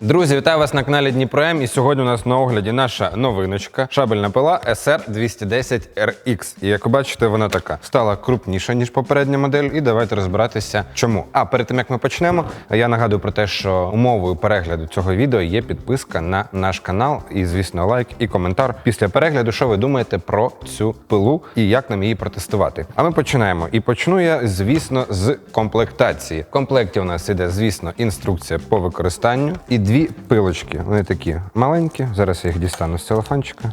Друзі, вітаю вас на каналі Дніпром. І сьогодні у нас на огляді наша новиночка шабельна пила SR 210 RX. І як ви бачите, вона така стала крупніша ніж попередня модель. І давайте розбиратися, чому. А перед тим як ми почнемо, я нагадую про те, що умовою перегляду цього відео є підписка на наш канал, і звісно, лайк і коментар після перегляду, що ви думаєте про цю пилу і як нам її протестувати. А ми починаємо. І почну я, звісно, з комплектації. В комплекті у нас іде, звісно, інструкція по використанню дві пилочки. Вони такі маленькі. Зараз я їх дістану з целофанчика.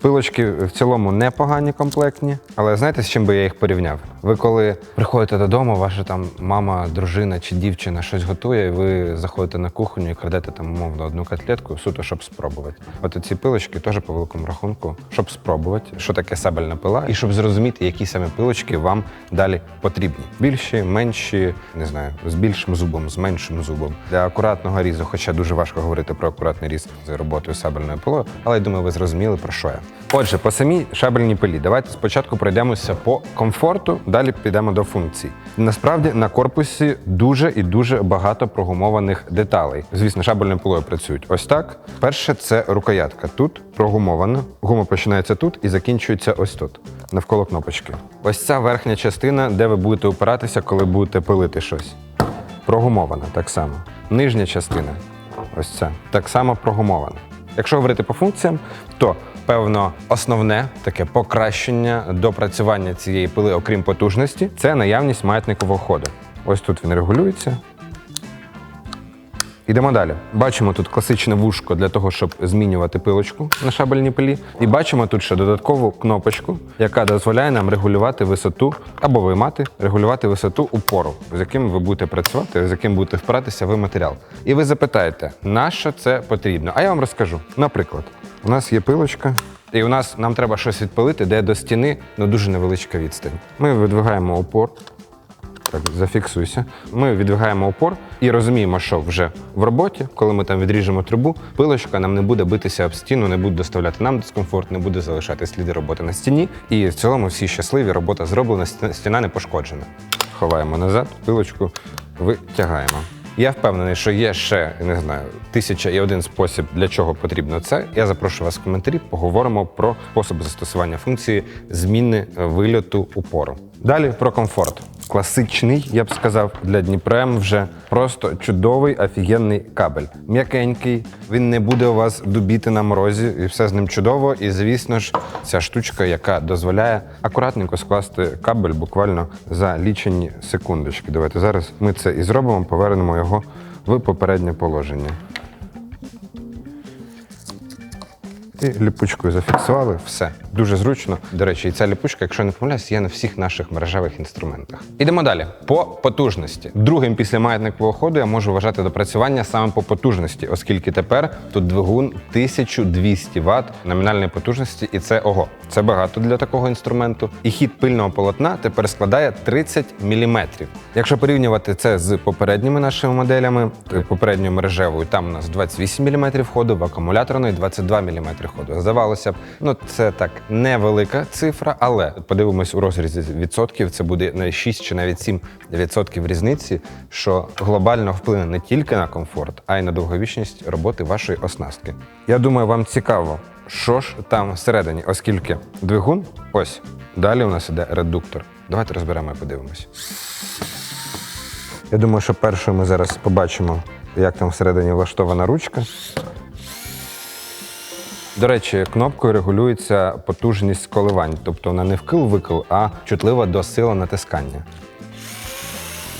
Пилочки в цілому непогані комплектні, але знаєте, з чим би я їх порівняв? Ви коли приходите додому, ваша там мама, дружина чи дівчина щось готує, і ви заходите на кухню і крадете там умовно одну котлетку, суто, щоб спробувати. От ці пилочки теж по великому рахунку, щоб спробувати, що таке сабельна пила, і щоб зрозуміти, які саме пилочки вам далі потрібні. Більші, менші, не знаю, з більшим зубом, з меншим зубом. Для акуратного різу, хоча дуже важко говорити про акуратний різ з роботою сабельною пилою, але я думаю, ви зрозуміли про що я. Отже, по самій шабельній пилі, давайте спочатку пройдемося по комфорту, далі підемо до функцій. Насправді на корпусі дуже і дуже багато прогумованих деталей. Звісно, шабельною пилою працюють ось так. Перше це рукоятка. Тут прогумована. Гума починається тут і закінчується ось тут, навколо кнопочки. Ось ця верхня частина, де ви будете опиратися, коли будете пилити щось. Прогумована так само. Нижня частина, ось ця, так само прогумована. Якщо говорити по функціям, то певно основне таке покращення допрацювання цієї пили, окрім потужності, це наявність маятникового ходу. Ось тут він регулюється. Ідемо далі. Бачимо тут класичне вушко для того, щоб змінювати пилочку на шабельній пилі. І бачимо тут ще додаткову кнопочку, яка дозволяє нам регулювати висоту або виймати, регулювати висоту упору, з яким ви будете працювати, з яким будете впиратися в матеріал. І ви запитаєте, на що це потрібно? А я вам розкажу. Наприклад, у нас є пилочка, і у нас нам треба щось відпилити, де до стіни ну, дуже невеличка відстань. Ми видвигаємо опор. Так, зафіксуйся. Ми відвигаємо опор і розуміємо, що вже в роботі, коли ми там відріжемо трубу, пилочка нам не буде битися об стіну, не буде доставляти нам дискомфорт, не буде залишати сліди роботи на стіні. І в цілому всі щасливі, робота зроблена, стіна не пошкоджена. Ховаємо назад, пилочку витягаємо. Я впевнений, що є ще не знаю тисяча і один спосіб, для чого потрібно це. Я запрошую вас в коментарі. Поговоримо про спосіб застосування функції зміни вильоту упору. Далі про комфорт. Класичний, я б сказав, для Дніпрем вже просто чудовий офігенний кабель. М'якенький, він не буде у вас дубіти на морозі, і все з ним чудово. І звісно ж, ця штучка, яка дозволяє акуратненько скласти кабель буквально за лічені секундочки. Давайте зараз ми це і зробимо, повернемо його в попереднє положення. І ліпучкою зафіксували все. Дуже зручно. До речі, і ця ліпучка, якщо не помиляюсь, є на всіх наших мережевих інструментах. Ідемо далі. По потужності. Другим після маятникового ходу я можу вважати допрацювання саме по потужності, оскільки тепер тут двигун 1200 Вт номінальної потужності, і це ого. Це багато для такого інструменту. І хід пильного полотна тепер складає 30 мм. Якщо порівнювати це з попередніми нашими моделями, попередньою мережевою, там у нас 28 мм ходу, в акумуляторної 22 мм ходу. Здавалося б, ну це так невелика цифра, але подивимось у розрізі відсотків, це буде на 6 чи навіть 7 відсотків різниці, що глобально вплине не тільки на комфорт, а й на довговічність роботи вашої оснастки. Я думаю, вам цікаво, що ж там всередині, оскільки двигун ось. Далі у нас іде редуктор. Давайте розберемо і подивимось. Я думаю, що першою ми зараз побачимо, як там всередині влаштована ручка. До речі, кнопкою регулюється потужність коливань, тобто вона не вкил-викил, а чутлива до сили натискання.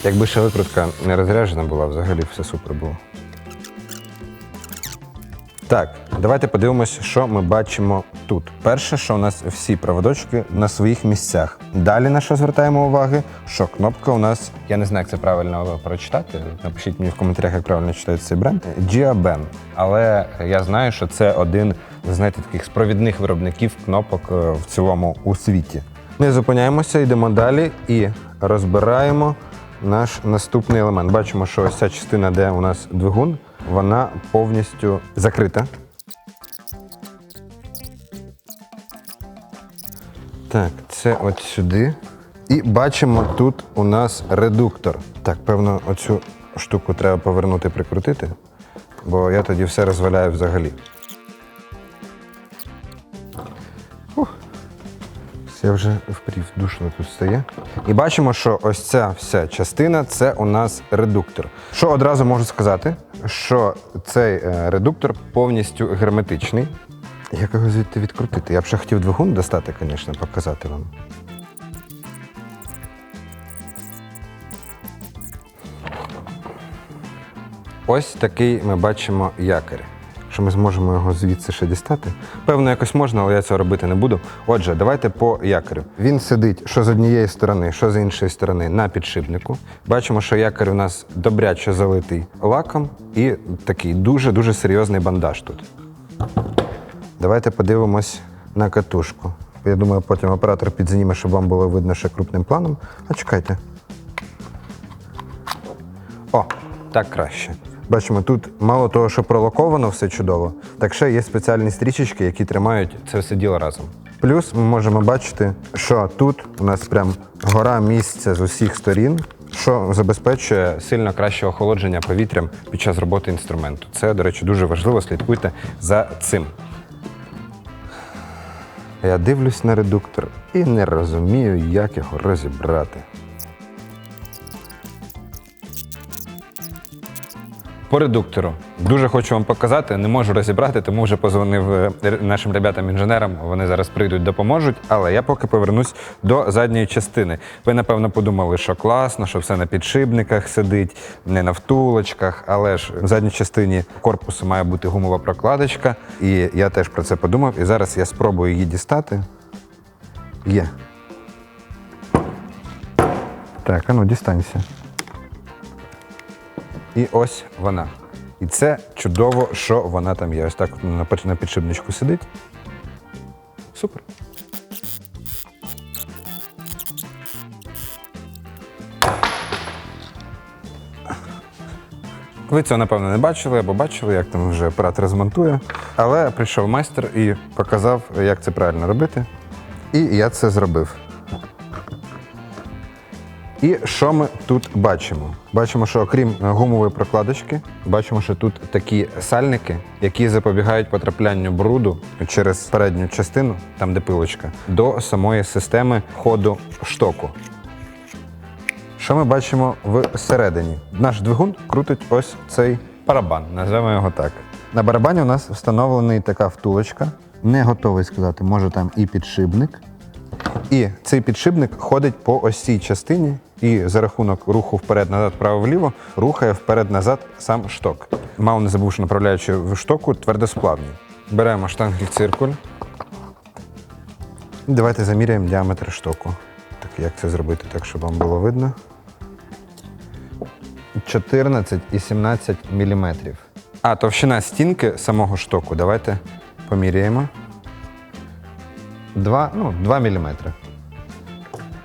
Якби ще викрутка не розряджена була, взагалі все супер було. Так, давайте подивимося, що ми бачимо тут. Перше, що у нас всі проводочки на своїх місцях. Далі на що звертаємо уваги, що кнопка у нас, я не знаю, як це правильно прочитати. Напишіть мені в коментарях, як правильно читається цей бренд. Giaben. Але я знаю, що це один знаєте, таких з провідних виробників кнопок е, в цілому у світі. Не зупиняємося, йдемо далі і розбираємо наш наступний елемент. Бачимо, що ось ця частина, де у нас двигун, вона повністю закрита. Так, це от сюди. І бачимо, тут у нас редуктор. Так, певно, оцю штуку треба повернути, прикрутити. бо я тоді все розваляю взагалі. Я вже впрів душно тут стає. І бачимо, що ось ця вся частина це у нас редуктор. Що одразу можу сказати, що цей е, редуктор повністю герметичний. Як його звідти відкрутити? Я б ще хотів двигун достати, звісно, показати вам. Ось такий ми бачимо якорь. Що ми зможемо його звідси ще дістати? Певно, якось можна, але я цього робити не буду. Отже, давайте по якорю. Він сидить що з однієї сторони, що з іншої сторони на підшипнику. Бачимо, що якорь у нас добряче залитий лаком і такий дуже-дуже серйозний бандаж тут. Давайте подивимось на катушку. Я думаю, потім оператор підзніме, щоб вам було видно ще крупним планом. А чекайте. О, так краще. Бачимо, тут мало того, що пролоковано все чудово, так ще є спеціальні стрічечки, які тримають це все діло разом. Плюс ми можемо бачити, що тут у нас прям гора місця з усіх сторін, що забезпечує сильно краще охолодження повітрям під час роботи інструменту. Це, до речі, дуже важливо. Слідкуйте за цим. Я дивлюсь на редуктор і не розумію, як його розібрати. По редуктору дуже хочу вам показати, не можу розібрати, тому вже позвонив е, нашим ребятам-інженерам. Вони зараз прийдуть, допоможуть. Але я поки повернусь до задньої частини. Ви напевно подумали, що класно, що все на підшипниках сидить, не на втулочках. Але ж в задній частині корпусу має бути гумова прокладочка. І я теж про це подумав. І зараз я спробую її дістати. Є. Так, а ну дістанься. І ось вона. І це чудово, що вона там є. Ось так на підшипничку сидить. Супер. Ви цього, напевно, не бачили або бачили, як там вже оператор змонтує. Але прийшов майстер і показав, як це правильно робити. І я це зробив. І що ми тут бачимо? Бачимо, що окрім гумової прокладочки, бачимо, що тут такі сальники, які запобігають потраплянню бруду через передню частину, там де пилочка, до самої системи ходу штоку. Що ми бачимо всередині? Наш двигун крутить ось цей барабан, називаємо його так. На барабані у нас встановлений така втулочка. Не готовий сказати, може там і підшипник. І цей підшипник ходить по ось цій частині і за рахунок руху вперед-назад, право-вліво, рухає вперед-назад сам шток. Мало не забув, що направляючи в штоку твердосплавні. Беремо штангель-циркуль. Давайте заміряємо діаметр штоку. Так, як це зробити, так, щоб вам було видно. 14 і 17 мм. А товщина стінки самого штоку давайте поміряємо. 2, ну, 2 мм.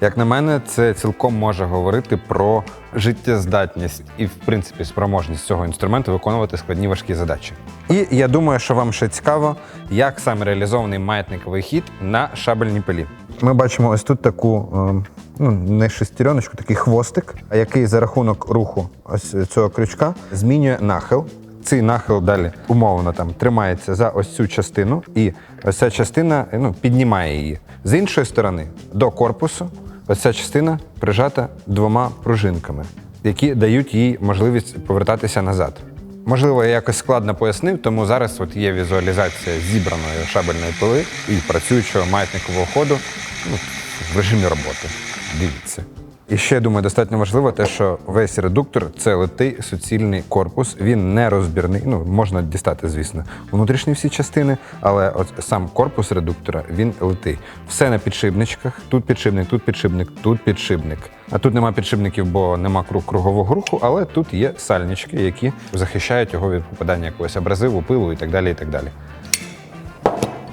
Як на мене, це цілком може говорити про життєздатність і, в принципі, спроможність цього інструменту виконувати складні важкі задачі. І я думаю, що вам ще цікаво, як саме реалізований маятниковий хід на шабельній пилі. Ми бачимо ось тут таку, е, ну не шестереночку, такий хвостик, який за рахунок руху ось цього крючка змінює нахил. Цей нахил далі умовно там тримається за ось цю частину, і ось ця частина ну, піднімає її. З іншої сторони, до корпусу, ось ця частина прижата двома пружинками, які дають їй можливість повертатися назад. Можливо, я якось складно пояснив, тому зараз от є візуалізація зібраної шабельної пили і працюючого маятникового ходу ну, в режимі роботи. Дивіться. І ще думаю, достатньо важливо те, що весь редуктор це литий суцільний корпус. Він не розбірний. Ну можна дістати, звісно, внутрішні всі частини, але от сам корпус редуктора він литий. Все на підшипничках. Тут підшипник, тут підшипник, тут підшипник. А тут нема підшипників, бо нема круг кругового руху, але тут є сальнички, які захищають його від попадання якогось абразиву, пилу і так далі. І так далі.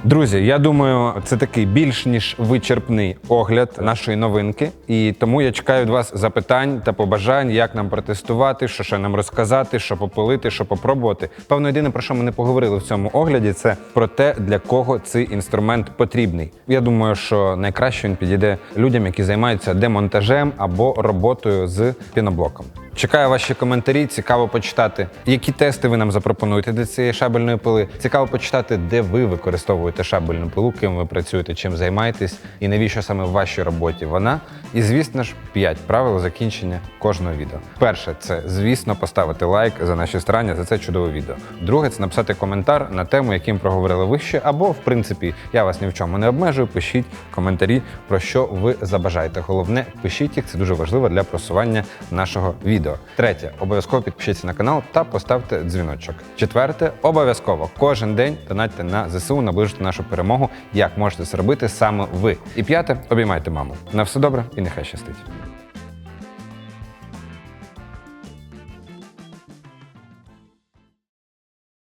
Друзі, я думаю, це такий більш ніж вичерпний огляд нашої новинки. І тому я чекаю від вас запитань та побажань, як нам протестувати, що ще нам розказати, що попилити, що попробувати. Певно, єдине про що ми не поговорили в цьому огляді, це про те, для кого цей інструмент потрібний. Я думаю, що найкраще він підійде людям, які займаються демонтажем або роботою з піноблоком. Чекаю ваші коментарі. Цікаво почитати, які тести ви нам запропонуєте для цієї шабельної пили. Цікаво почитати, де ви використовуєте шабельну пилу, ким ви працюєте, чим займаєтесь, і навіщо саме в вашій роботі вона. І звісно ж, 5 правил закінчення кожного відео. Перше, це звісно поставити лайк за наші старання за це чудове відео. Друге, це написати коментар на тему, яким проговорили вище, або в принципі я вас ні в чому не обмежую. Пишіть коментарі про що ви забажаєте. Головне, пишіть їх, це дуже важливо для просування нашого відео. Третє, обов'язково підпишіться на канал та поставте дзвіночок. Четверте, обов'язково кожен день донатьте на ЗСУ, наближити нашу перемогу. Як можете це робити саме ви? І п'яте, обіймайте маму. На все добре і нехай щастить.